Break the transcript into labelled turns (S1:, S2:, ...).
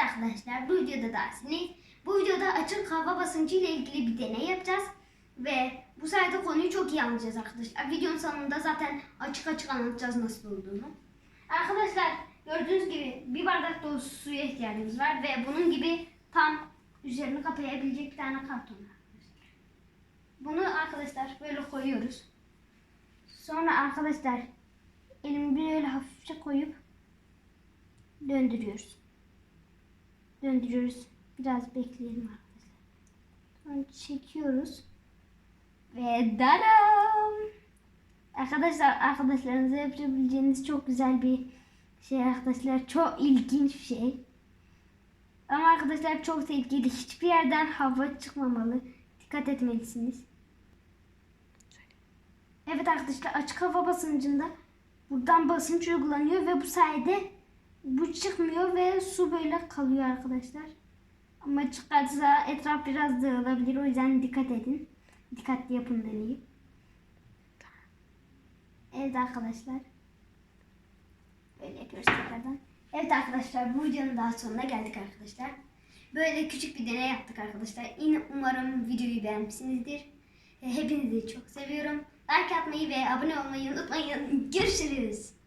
S1: arkadaşlar bu videoda dersiniz. Bu videoda açık hava basıncı ile ilgili bir deney yapacağız. Ve bu sayede konuyu çok iyi anlayacağız arkadaşlar. Videonun sonunda zaten açık açık anlatacağız nasıl olduğunu. Arkadaşlar gördüğünüz gibi bir bardak dolusu suya ihtiyacımız var. Ve bunun gibi tam üzerini kapayabilecek bir tane karton var. Bunu arkadaşlar böyle koyuyoruz. Sonra arkadaşlar elimi böyle hafifçe koyup döndürüyoruz. Döndürüyoruz. Biraz bekleyelim arkadaşlar. Sonra çekiyoruz. Ve daram! Arkadaşlar arkadaşlarınıza yapabileceğiniz çok güzel bir şey arkadaşlar. Çok ilginç bir şey. Ama arkadaşlar çok tehlikeli. Hiçbir yerden hava çıkmamalı. Dikkat etmelisiniz. Evet arkadaşlar açık hava basıncında buradan basınç uygulanıyor ve bu sayede bu çıkmıyor ve su böyle kalıyor arkadaşlar. Ama çıkarsa etraf biraz dağılabilir o yüzden dikkat edin. Dikkatli yapın deneyi. Evet arkadaşlar. Böyle yapıyoruz. Evet arkadaşlar bu videonun daha sonuna geldik arkadaşlar. Böyle küçük bir deney yaptık arkadaşlar. Yine umarım videoyu beğenmişsinizdir. Hepinizi çok seviyorum. Like atmayı ve abone olmayı unutmayın. Görüşürüz.